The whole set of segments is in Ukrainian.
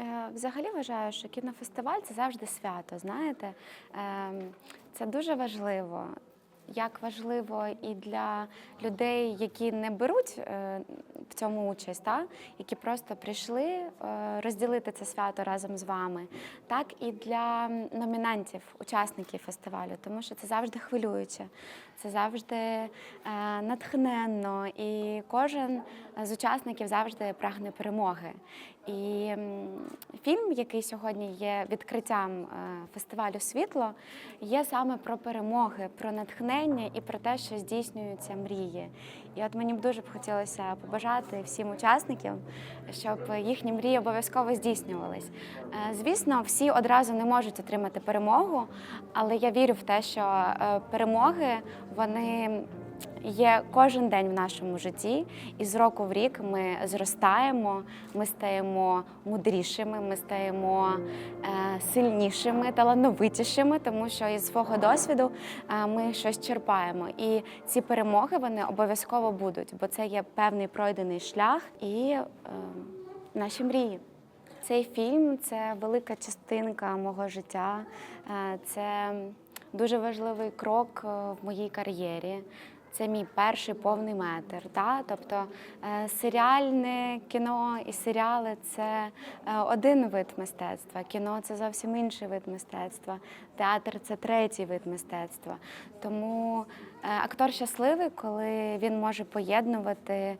Е, Взагалі вважаю, що кінофестиваль це завжди свято. Знаєте, Ем, це дуже важливо. Як важливо і для людей, які не беруть е, в цьому участь, та? які просто прийшли е, розділити це свято разом з вами, так і для номінантів, учасників фестивалю, тому що це завжди хвилююче, це завжди е, натхненно, і кожен з учасників завжди прагне перемоги. І фільм, який сьогодні є відкриттям фестивалю Світло, є саме про перемоги, про натхнення і про те, що здійснюються мрії. І от мені б дуже б хотілося побажати всім учасникам, щоб їхні мрії обов'язково здійснювались. Е, Звісно, всі одразу не можуть отримати перемогу, але я вірю в те, що е, перемоги вони є кожен день в нашому житті, і з року в рік ми зростаємо, ми стаємо мудрішими, ми стаємо е, сильнішими, талановитішими, тому що із свого досвіду е, ми щось черпаємо. І ці перемоги вони обов'язково будуть, бо це є певний пройдений шлях і е, наші мрії. Цей фільм це велика частинка мого життя. Це дуже важливий крок е, в моїй кар'єрі. Це мій перший повний метр. Та? Тобто е, серіальне кіно і серіали це е, один вид мистецтва. Кіно це зовсім інший вид мистецтва. Театр це третій вид мистецтва. Тому актор щасливий, коли він може поєднувати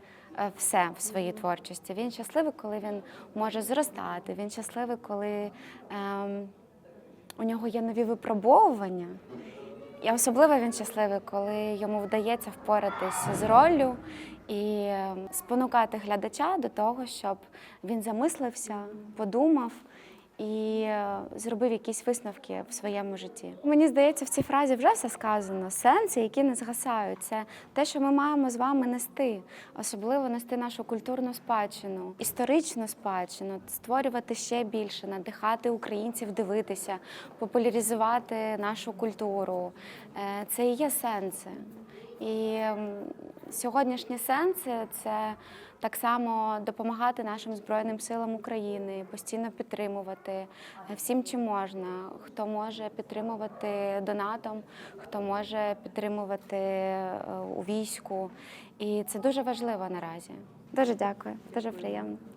все в своїй творчості. Він щасливий, коли він може зростати. Він щасливий, коли ем, у нього є нові випробовування. І особливо він щасливий, коли йому вдається впоратись з роллю і ем, спонукати глядача до того, щоб він замислився, подумав і е, зробив якісь висновки в своєму житті. Мені здається, в цій фразі вже все сказано. Сенси, які не згасають, це те, що ми маємо з вами нести, особливо нести нашу культурну спадщину, історичну спадщину, створювати ще більше, надихати українців дивитися, популяризувати нашу культуру. Е, Це і є сенси. І сьогоднішні сенси це так само допомагати нашим Збройним силам України, постійно підтримувати е, всім, чим можна. Хто може підтримувати донатом, хто може підтримувати е, у війську. І це дуже важливо наразі. Дуже дякую, дуже приємно.